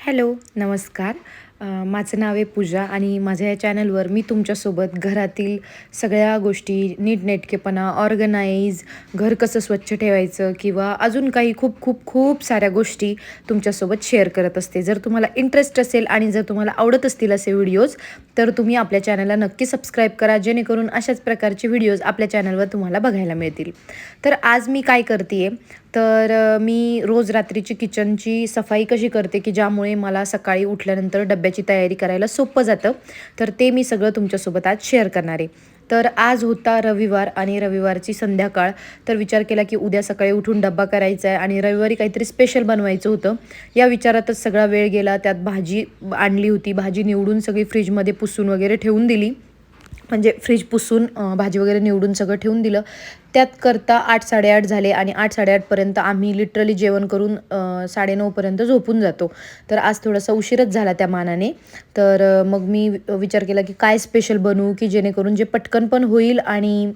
Hello नमस्कार अ, माझं नाव आहे पूजा आणि माझ्या या चॅनलवर मी तुमच्यासोबत घरातील सगळ्या गोष्टी नीटनेटकेपणा ऑर्गनाईज घर कसं स्वच्छ ठेवायचं किंवा अजून काही खूप खूप खूप साऱ्या गोष्टी तुमच्यासोबत शेअर करत असते. जर तुम्हाला इंटरेस्ट असेल आणि जर तुम्हाला आवडत असतील असे व्हिडिओज तर तुम्ही आपल्या चॅनलला नक्की सबस्क्राईब करा जेणेकरून अशाच प्रकारचे व्हिडिओज आपल्या चॅनलवर तुम्हाला बघायला मिळतील. तर आज मी काय करते तर मी रोज रात्रीची किचनची सफाई कशी करते की ज्यामुळे मला सकाळी उठल्यानंतर त्याची तयारी करायला सोपं जातं. तर ते मी सगळं तुमच्यासोबत आज शेअर करणार आहे. तर आज होता रविवार आणि रविवारची संध्याकाळ. तर विचार केला की उद्या सकाळी उठून डब्बा करायचा आहे आणि रविवारी काहीतरी स्पेशल बनवायचं होतं. या विचारातच सगळा वेळ गेला. त्यात भाजी आणली होती. भाजी निवडून सगळी फ्रीजमध्ये पुसून वगैरे ठेवून दिली. म्हणजे फ्रीज पुसून भाजी वगैरे निवडून सगळं ठेवून दिलं. त्यात करता आठ साडेआठ झाले आणि आठ साडेआठपर्यंत आम्ही लिटरली जेवण करून साडेनऊपर्यंत झोपून जातो. तर आज थोडासा उशीरच झाला त्या मानाने. तर मग मी विचार केला की काय स्पेशल बनवू की जेणेकरून जे पटकन पण होईल आणि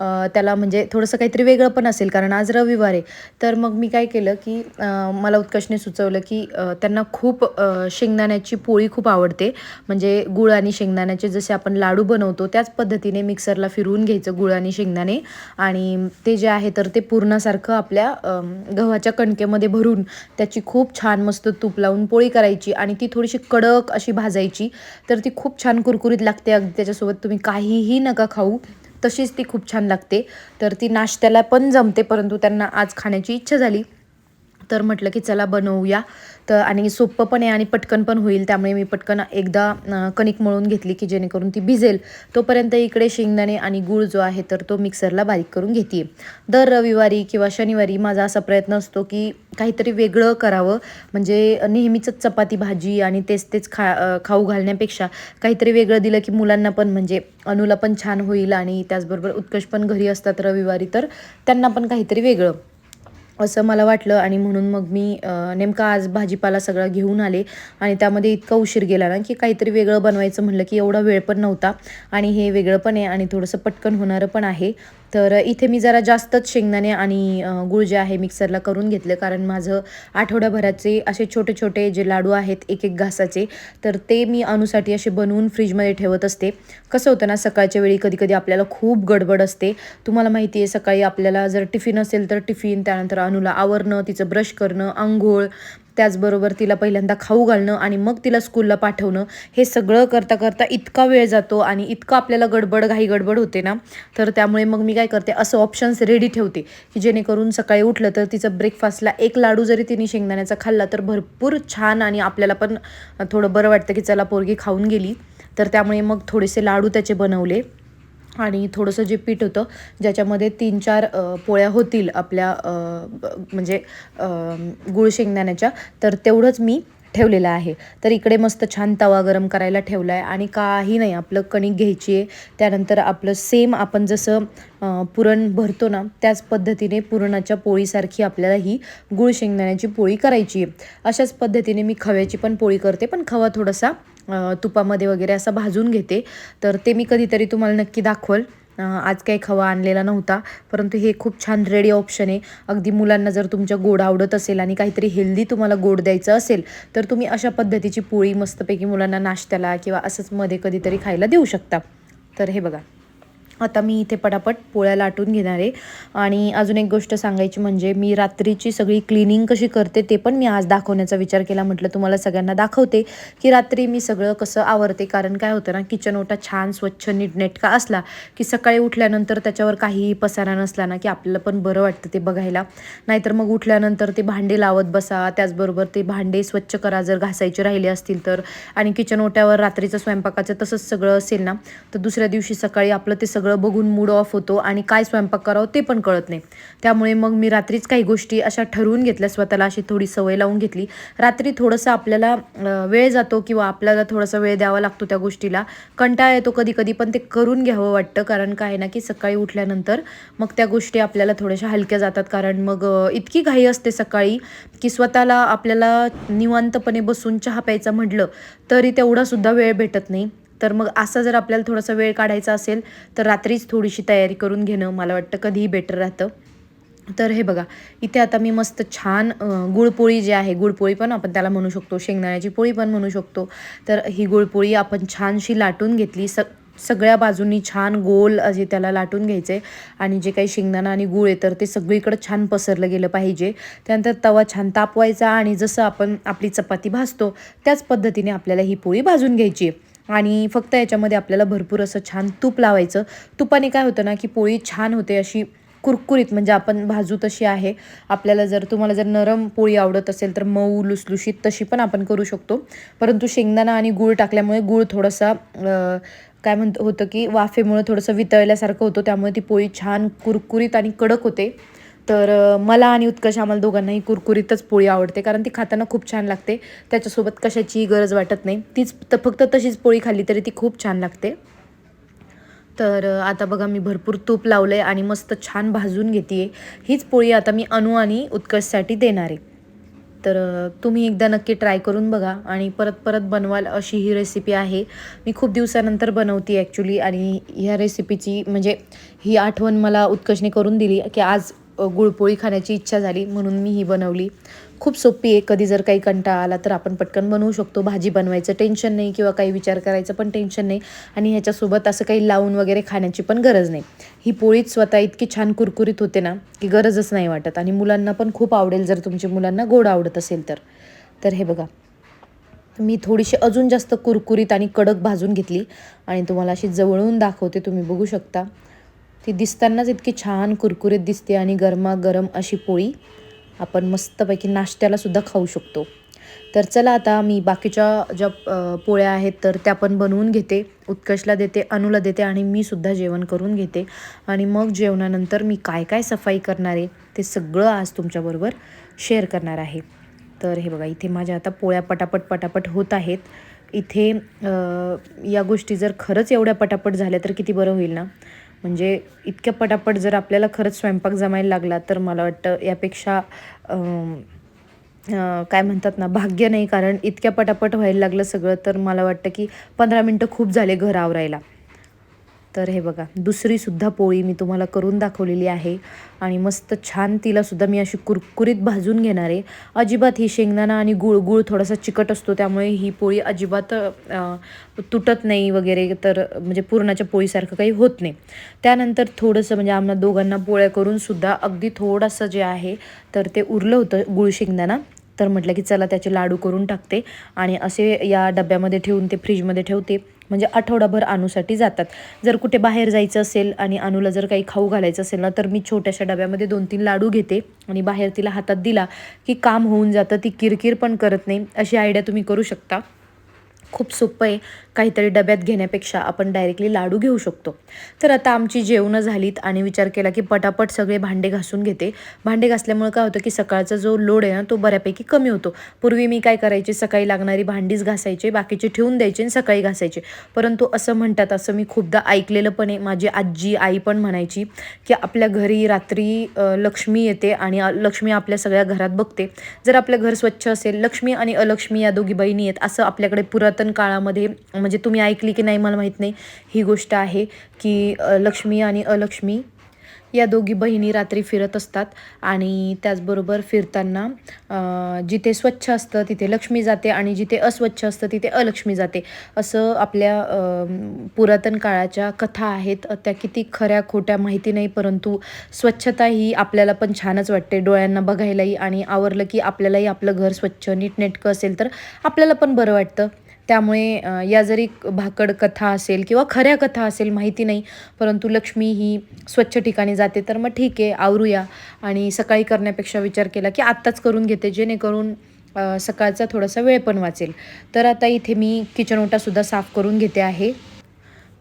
त्याला म्हणजे थोडंसं काहीतरी वेगळं पण असेल कारण आज रविवार आहे. तर मग मी काय केलं की मला उत्कर्षने सुचवलं की त्यांना खूप शेंगदाण्याची पोळी खूप आवडते. म्हणजे गुळ आणि शेंगदाण्याचे जसे आपण लाडू बनवतो त्याच पद्धतीने मिक्सरला फिरवून घ्यायचं गुळ आणि शेंगदाणे. आणि आणि ते जे आहे तर ते पूर्णासारखं आपल्या गव्हाच्या कणकेमध्ये भरून त्याची खूप छान मस्त तूप लावून पोळी करायची आणि ती थोडीशी कडक अशी भाजायची. तर ती खूप छान कुरकुरीत लागते अगदी. त्याच्यासोबत तुम्ही काहीही नका खाऊ. तशीच ती खूप छान लागते. तर ती नाश्त्याला पण जमते परंतु त्यांना आज खाण्याची इच्छा झाली. तर म्हटलं की चला बनवूया. तर आणि सोपं पण आहे आणि पटकन पण होईल. त्यामुळे मी पटकन एकदा कणिक मळून घेतली की जेणेकरून ती भिजेल. तोपर्यंत इकडे शेंगदाणे आणि गूळ जो आहे तर तो मिक्सरला बारीक करून घेते दर रविवारी किंवा शनिवारी माझा असा प्रयत्न असतो की काहीतरी वेगळं करावं. म्हणजे नेहमीच चपाती भाजी आणि तेच तेच खा खाऊ घालण्यापेक्षा काहीतरी वेगळं दिलं की मुलांना पण म्हणजे अनुला पण छान होईल आणि त्याचबरोबर उत्कर्ष पण घरी असतात रविवारी तर त्यांना पण काहीतरी वेगळं. असं मला वाटलं आणि म्हणून मग मी नेमका आज भाजीपाला सगळा घेऊन आले आणि त्यामध्ये इतका उशीर गेला ना की काहीतरी वेगळं बनवायचं म्हणलं की एवढा वेळ पण नव्हता आणि हे वेगळं पण आहे आणि थोडंसं पटकन होणारं पण आहे. तर इथे मी जरा जास्तच शेंगदाणे आणि गुळ जे आहे मिक्सरला करून घेतलं. कारण माझं आठवड्याभराचे असे छोटे छोटे जे लाडू आहेत एक एक घासाचे तर ते मी अनुसाठी असे बनवून फ्रीजमध्ये ठेवत असते. कसं होतं ना सकाळच्या वेळी कधी कधी आपल्याला खूप गडबड असते. तुम्हाला माहिती आहे सकाळी आपल्याला जर टिफिन असेल तर टिफिन त्यानंतर अनुला आवरणं तिचं ब्रश करणं आंघोळ त्याचबरोबर तिला पहिल्यांदा खाऊ घालणं आणि मग तिला स्कूलला पाठवणं हे सगळं करता करता इतका वेळ जातो आणि इतकं आपल्याला गडबड घाई गडबड होते ना तर त्यामुळे मग मी काय करते असं ऑप्शन्स रेडी ठेवते की जेणेकरून सकाळी उठलं तर तिचं ब्रेकफास्टला एक लाडू जरी तिने शेंगदाण्याचा खाल्ला तर भरपूर छान आणि आपल्याला पण थोडं बरं वाटतं की चला पोरगी खाऊन गेली. तर त्यामुळे मग थोडेसे लाडू त्याचे बनवले. आणि थोडंसं जे पीठ होतं ज्याच्यामध्ये तीन चार पोळ्या होतील आपल्या म्हणजे गुळ शेंगदाण्याच्या तर तेवढंच मी ठेवलेला आहे. तर इकडे मस्त छान तवा गरम करायला ठेवला आहे आणि काही नाही आपलं कणिक घ्यायची आहे. त्यानंतर आपलं सेम आपण जसं पुरण भरतो ना त्याच पद्धतीने पुरणाच्या पोळीसारखी आपल्याला ही गुळ शेंगदाण्याची पोळी करायची आहे. अशाच पद्धतीने मी खव्याची पण पोळी करते पण खवा थोडासा तुपामध्ये वगैरे असा भाजून घेते. तर ते मी कधीतरी तुम्हाला नक्की दाखवल. आज काही खवा आणलेला नव्हता. परंतु हे खूप छान रेडी ऑप्शन आहे. अगदी मुलांना जर तुमच्या गोड आवडत असेल आणि काहीतरी हेल्दी तुम्हाला गोड द्यायचं असेल तर तुम्ही अशा पद्धतीची पोळी मस्तपैकी मुलांना नाश्त्याला किंवा असंच मध्ये कधीतरी खायला देऊ शकता. तर हे बघा. आता मी इथे पटापट पोळ्या लाटून घेणार आहे. आणि अजून एक गोष्ट सांगायची म्हणजे मी रात्रीची सगळी क्लिनिंग कशी करते ते पण मी आज दाखवण्याचा विचार केला. म्हटलं तुम्हाला सगळ्यांना दाखवते की रात्री मी सगळं कसं आवरते. कारण काय होतं ना किचन ओटा छान स्वच्छ नीटनेटका असला की सकाळी उठल्यानंतर त्याच्यावर काहीही पसारा नसला ना की आपल्याला पण बरं वाटतं ते बघायला. नाहीतर मग उठल्यानंतर ते भांडे लावत बसा त्याचबरोबर ते भांडे स्वच्छ करा जर घासायचे राहिले असतील तर. आणि किचन ओट्यावर रात्रीचं स्वयंपाकाचं तसंच सगळं असेल ना तर दुसऱ्या दिवशी सकाळी आपलं ते सगळं बघून मूड ऑफ होतो आणि काय स्वयंपाक करावं ते पण कळत नाही. त्यामुळे मग मी रात्रीच काही गोष्टी अशा ठरवून घेतल्या स्वतःला अशी थोडी सवय लावून घेतली. रात्री थोडंसं आपल्याला वेळ जातो किंवा आपल्याला थोडासा वेळ द्यावा लागतो त्या गोष्टीला. कंटाळा येतो कधी कधी पण ते करून घ्यावं वाटतं कारण काय आहे ना की सकाळी उठल्यानंतर मग त्या गोष्टी आपल्याला थोड्याशा हलक्या जातात. कारण मग इतकी घाई असते सकाळी की स्वतःला आपल्याला निवांतपणे बसून चहा प्यायचा म्हटलं तरी तेवढासुद्धा वेळ भेटत नाही. तर मग असा जर आपल्याला थोडासा वेळ काढायचा असेल तर रात्रीच थोडीशी तयारी करून घेणं मला वाटतं कधीही बेटर राहतं. तर हे बघा इथे आता मी मस्त छान गुळपोळी जी आहे गुळपोळी पण आपण त्याला म्हणू शकतो शेंगदाण्याची पोळी पण म्हणू शकतो. तर ही गुळपोळी आपण छानशी लाटून घेतली स सगळ्या बाजूंनी छान गोल असे त्याला लाटून घ्यायचे आणि जे काही शेंगदाणा आणि गुळ आहे तर ते सगळीकडं छान पसरलं गेलं पाहिजे. त्यानंतर तवा छान तापवायचा आणि जसं आपण आपली चपाती भाजतो त्याच पद्धतीने आपल्याला ही पोळी भाजून घ्यायची आहे. आणि फक्त याच्यामध्ये आपल्याला भरपूर असं छान तूप लावायचं. तुपाने काय होतं ना की पोळी छान होते अशी कुरकुरीत म्हणजे आपण भाजू तशी आहे. आपल्याला जर तुम्हाला जर नरम पोळी आवडत असेल तर मऊ लुसलुशीत तशी पण आपण करू शकतो. परंतु शेंगदाणा आणि गूळ टाकल्यामुळे गूळ थोडासा काय म्हणत होतं की वाफेमुळे थोडंसं वितळल्यासारखं होतं. त्यामुळे ती पोळी छान कुरकुरीत आणि कडक होते. तर मला आणि उत्कर्ष आम्हाला दोघांनाही कुरकुरीतच पोळी आवडते कारण ती खाताना खूप छान लागते. त्याच्यासोबत कशाचीही गरज वाटत नाही. तीच तर फक्त तशीच पोळी खाल्ली तरी ती खूप छान लागते. तर आता बघा मी भरपूर तूप लावलं आहे आणि मस्त छान भाजून घेते आहे हीच पोळी आता मी अनु आणि उत्कर्षसाठी देणार आहे. तर तुम्ही एकदा नक्की ट्राय करून बघा आणि परत परत बनवाल अशी ही रेसिपी आहे. मी खूप दिवसानंतर बनवते ॲक्च्युली आणि ह्या रेसिपीची म्हणजे ही आठवण मला उत्कर्षने करून दिली की आज गुळपोळी खाण्याची इच्छा झाली म्हणून मी ही बनवली. खूप सोपी आहे. कधी जर काही कंटाळा आला तर आपण पटकन बनवू शकतो. भाजी बनवायचं टेन्शन नाही किंवा काही विचार करायचं पण टेन्शन नाही. आणि ह्याच्यासोबत असं काही लावून वगैरे खाण्याची पण गरज नाही. ही पोळीच स्वतः इतकी छान कुरकुरीत होते ना की गरजच नाही वाटत. आणि मुलांना पण खूप आवडेल जर तुमच्या मुलांना गोड आवडत असेल तर. तर हे बघा. मी थोडीशी अजून जास्त कुरकुरीत आणि कडक भाजून घेतली. आणि तुम्हाला अशी जवळून दाखवते तुम्ही बघू शकता. ती दिसतानाच इतकी छान कुरकुरीत दिसते आणि गरमागरम अशी पोळी आपण मस्तपैकी नाश्त्यालासुद्धा खाऊ शकतो. तर चला आता मी बाकीच्या ज्या पोळ्या आहेत तर त्या पण बनवून घेते. उत्कर्षला देते अनुला देते आणि मी सुद्धा जेवण करून घेते. आणि मग जेवणानंतर मी काय काय सफाई करणार आहे ते सगळं आज तुमच्याबरोबर शेअर करणार आहे. तर हे बघा इथे माझ्या आता पोळ्या पटापट पटापट होत आहेत. इथे या गोष्टी जर खरंच एवढ्या पटापट झाल्या तर किती बरं होईल ना? म्हणजे इतक्या पटापट जर आपल्याला खरंच स्वयंपाक जमायला लागला तर मला वाटतं यापेक्षा काय म्हणतात ना भाग्य नाही कारण इतक्या पटापट व्हायला लागलं सगळं तर मला वाटतं की पंधरा मिनटं खूप झाले घर आवरायला. तर हे बघा दुसरीसुद्धा पोळी मी तुम्हाला करून दाखवलेली आहे आणि मस्त छान तिलासुद्धा मी अशी कुरकुरीत भाजून घेणार आहे. अजिबात ही शेंगदाणा आणि गुळ गुळ थोडासा चिकट असतो त्यामुळे ही पोळी अजिबात तुटत नाही वगैरे तर म्हणजे पुरणाच्या पोळीसारखं काही होत नाही. त्यानंतर थोडंसं म्हणजे आम्हाला दोघांना पोळ्या करूनसुद्धा अगदी थोडंसं जे आहे तर ते उरलं होतं गुळ शेंगदाणा. तर म्हटलं की चला त्याचे लाडू करून टाकते आणि असे या डब्यामध्ये ठेवून ते फ्रीजमध्ये ठेवते. म्हणजे आठवडाभर अनुसाठी जातात. जर कुठे बाहेर जायचं असेल आणि अनुला जर काही खाऊ घालायचं असेल ना तर मी छोट्याशा डब्यामध्ये दोन तीन लाडू घेते आणि बाहेर तिला हातात दिला की काम होऊन जातं ती किरकिर पण करत नाही अशी आयडिया तुम्ही करू शकता. खूप सोपं आहे काहीतरी डब्यात घेण्यापेक्षा आपण डायरेक्टली लाडू घेऊ शकतो. तर आता आमची जेवणं झालीत आणि विचार केला की पटापट सगळे भांडे घासून घेते. भांडे घासल्यामुळे काय होतं की सकाळचा जो लोड आहे ना तो बऱ्यापैकी कमी होतो. पूर्वी मी काय करायचे सकाळी लागणारी भांडीच घासायचे बाकीचे ठेवून द्यायचे आणि सकाळी घासायचे. परंतु असं म्हणतात असं मी खूपदा ऐकलेलं पण आहे. माझी आजी आई पण म्हणायची की आपल्या घरी रात्री लक्ष्मी येते आणि लक्ष्मी आपल्या सगळ्या घरात बघते. जर आपलं घर स्वच्छ असेल लक्ष्मी आणि अलक्ष्मी या दोघी बहिणी आहेत असं आपल्याकडे पुरातन काळामध्ये म्हणजे तुम्ही ऐकली की नाही मला माहीत नाही ही गोष्ट आहे की लक्ष्मी आणि अलक्ष्मी या दोघी बहिणी रात्री फिरत असतात आणि त्याचबरोबर फिरताना जिथे स्वच्छ असतं तिथे लक्ष्मी जाते आणि जिथे अस्वच्छ असतं तिथे अलक्ष्मी जाते. असं आपल्या पुरातन काळाच्या कथा आहेत. त्या किती खऱ्या खोट्या माहिती नाही परंतु स्वच्छता ही आपल्याला पण छानच वाटते डोळ्यांना बघायलाही आणि आवरलं की आपल्यालाही आपलं घर स्वच्छ नीटनेटकं असेल तर आपल्याला पण बरं वाटतं. त्यामुळे या जरी भाकड कथा असेल किंवा खऱ्या कथा असेल माहिती नाही परंतु लक्ष्मी ही स्वच्छ ठिकाणी जाते तर मग ठीक आहे आवरूया. आणि सकाळी करण्यापेक्षा विचार केला की आत्ताच करून घेते जेणेकरून सकाळचा थोडासा वेळ पण वाचेल. तर आता इथे मी किचन ओटासुद्धा साफ करून घेते आहे.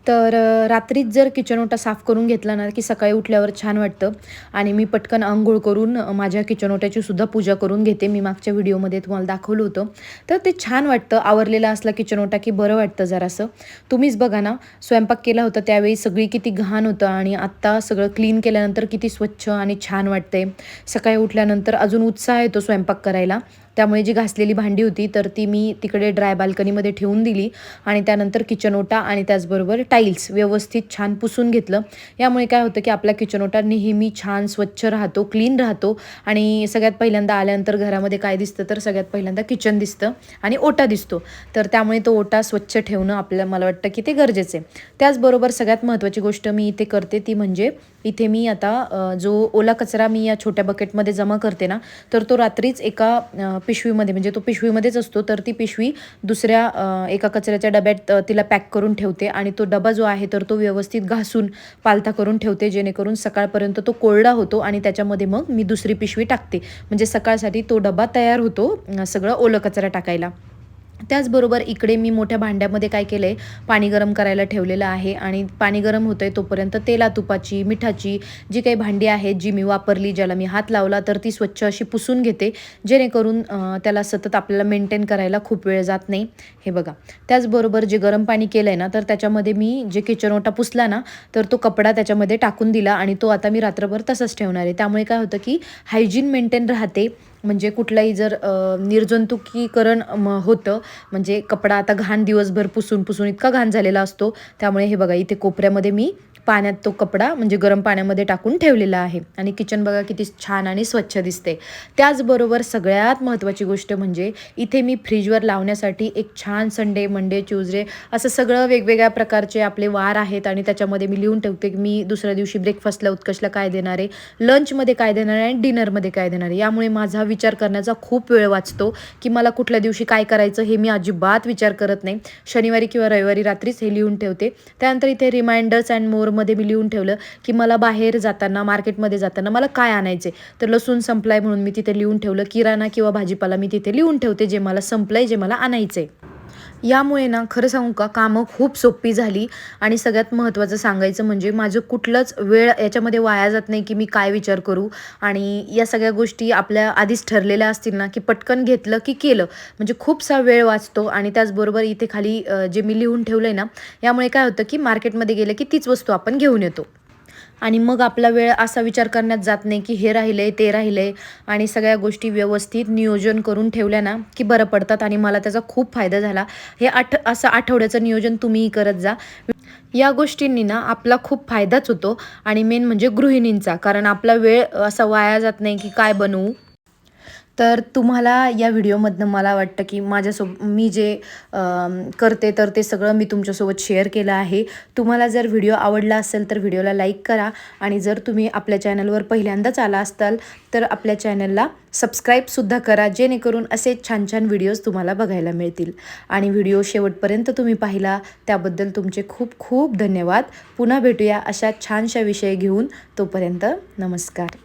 तर रात्रीच जर किचन ओटा साफ करून घेतला ना की सकाळी उठल्यावर छान वाटतं. आणि मी पटकन आंघोळ करून माझ्या किचन ओट्याची सुद्धा पूजा करून घेते. मी मागच्या व्हिडिओमध्ये तुम्हाला दाखवलं होतं. तर ते छान वाटतं. आवरलेला असला किचन ओटा की बरं वाटतं जरासं. तुम्हीच बघा ना स्वयंपाक केला होता त्यावेळी सगळी किती घाण होतं आणि आत्ता सगळं क्लीन केल्यानंतर किती स्वच्छ आणि छान वाटते सकाळी उठल्यानंतर अजून उत्साह येतो स्वयंपाक करायला. त्यामुळे जी घासलेली भांडी होती तर ती मी तिकडे ड्राय बाल्कनीमध्ये ठेवून दिली आणि त्यानंतर किचन ओटा आणि त्याचबरोबर टाईल्स व्यवस्थित छान पुसून घेतलं. यामुळे काय होतं की आपला किचन ओटा नेहमी छान स्वच्छ राहतो क्लीन राहतो आणि सगळ्यात पहिल्यांदा आल्यानंतर घरामध्ये काय दिसतं तर सगळ्यात पहिल्यांदा किचन दिसतं आणि ओटा दिसतो. तर त्यामुळे तो ओटा स्वच्छ ठेवणं आपल्याला मला वाटतं की ते गरजेचं आहे. त्याचबरोबर सगळ्यात महत्त्वाची गोष्ट मी इथे करते ती म्हणजे इथे मी आता जो ओला कचरा मी या छोट्या बकेटमध्ये जमा करते ना तर तो रात्रीच एका पिशवीमध्ये म्हणजे तो पिशवीमध्येच असतो तर ती पिशवी दुसऱ्या एका कचऱ्याच्या डब्यात तिला पॅक करून ठेवते आणि तो डबा जो आहे तर तो व्यवस्थित घासून पालथा करून ठेवते जेणेकरून सकाळपर्यंत तो कोरडा होतो आणि त्याच्यामध्ये मग मी दुसरी पिशवी टाकते. म्हणजे सकाळसाठी तो डबा तयार होतो सगळं ओलं कचरा टाकायला. त्याचबरोबर इकडे मी मोठ्या भांड्यामध्ये काय केलं आहे पाणी गरम करायला ठेवलेलं आहे आणि पाणी गरम होतं आहे तोपर्यंत तेला तुपाची मिठाची जी काही भांडी आहेत जी मी वापरली ज्याला मी हात लावला तर ती स्वच्छ अशी पुसून घेते. जेणेकरून त्याला सतत आपल्याला मेंटेन करायला खूप वेळ जात नाही. हे बघा. त्याचबरोबर जे गरम पाणी केलं आहे ना तर त्याच्यामध्ये मी जे किचन ओटा पुसला ना तर तो कपडा त्याच्यामध्ये टाकून दिला आणि तो आता मी रात्रभर तसंच ठेवणार आहे. त्यामुळे काय होतं की हायजीन मेंटेन राहते. म्हणजे कुठलाही जर निर्जंतुकीकरण म, होतं म्हणजे कपडा आता घाण दिवसभर पुसून पुसून इतका घाण झालेला असतो त्यामुळे हे बघा इथे कोपऱ्यामध्ये मी पाण्यात तो कपडा म्हणजे गरम पाण्यामध्ये टाकून ठेवलेला आहे. आणि किचन बघा किती छान आणि स्वच्छ दिसते. त्याचबरोबर सगळ्यात महत्त्वाची गोष्ट म्हणजे इथे मी फ्रीजवर लावण्यासाठी एक छान संडे मंडे ट्यूजडे असं सगळं वेगवेगळ्या प्रकारचे आपले वार आहेत आणि त्याच्यामध्ये मी लिहून ठेवते की मी दुसऱ्या दिवशी ब्रेकफास्टला उत्कर्षला काय देणार आहे लंचमध्ये काय देणार आहे आणि डिनरमध्ये काय देणार आहे. यामुळे माझा विचार विचार करण्याचा खूप वेळ वाचतो की मला कुठल्या दिवशी काय करायचं हे मी अजिबात विचार करत नाही. शनिवारी किंवा रविवारी रात्रीच हे लिहून ठेवते. त्यानंतर इथे रिमाइंडर्स अँड मोरमध्ये मी लिहून ठेवलं की मला बाहेर जाताना मार्केटमध्ये जाताना मला काय आणायचे तर लसूण संपलाय म्हणून मी तिथे लिहून ठेवलं किराणा किंवा भाजीपाला मी तिथे लिहून ठेवते जे मला संपलंय जे मला आणायचं आहे यामुळे ना खरं सांगू का कामं खूप सोपी झाली. आणि सगळ्यात महत्त्वाचं सांगायचं म्हणजे माझं कुठलंच वेळ याच्यामध्ये वाया जात नाही की मी काय विचार करू. आणि या सगळ्या गोष्टी आपल्या आधीच ठरलेल्या असतील ना की पटकन घेतलं की केलं. म्हणजे खूपसा वेळ वाचतो आणि त्याचबरोबर इथे खाली जे मी लिहून ठेवलं आहे ना यामुळे काय होतं की मार्केटमध्ये गेलं की तीच वस्तू आपण घेऊन येतो. आणि मग आपला वेळ असा विचार करण्यात जात नाही की हे राहिलं आहे ते राहिलं आहे आणि सगळ्या गोष्टी व्यवस्थित नियोजन करून ठेवल्या ना की बरं पडतात आणि मला त्याचा खूप फायदा झाला. हे आठ असं आठवड्याचं नियोजन तुम्हीही करत जा. या गोष्टींनी ना आपला खूप फायदाच होतो. आणि मेन म्हणजे गृहिणींचा कारण आपला वेळ असा वाया जात नाही की काय बनवू? तर तुम्हाला या व्हिडिओमधनं मला वाटतं की माझ्यासोब मी जे करते तर ते सगळं मी तुमच्यासोबत शेअर केलं आहे. तुम्हाला जर व्हिडिओ आवडला असेल तर व्हिडिओला लाईक करा आणि जर तुम्ही आपल्या चॅनलवर पहिल्यांदाच आला असताल तर आपल्या चॅनलला सबस्क्राईबसुद्धा करा जेणेकरून असे छान छान व्हिडिओज तुम्हाला बघायला मिळतील. आणि व्हिडिओ शेवटपर्यंत तुम्ही पाहिला त्याबद्दल तुमचे खूप खूप धन्यवाद. पुन्हा भेटूया अशा छानशा विषय घेऊन. तोपर्यंत नमस्कार.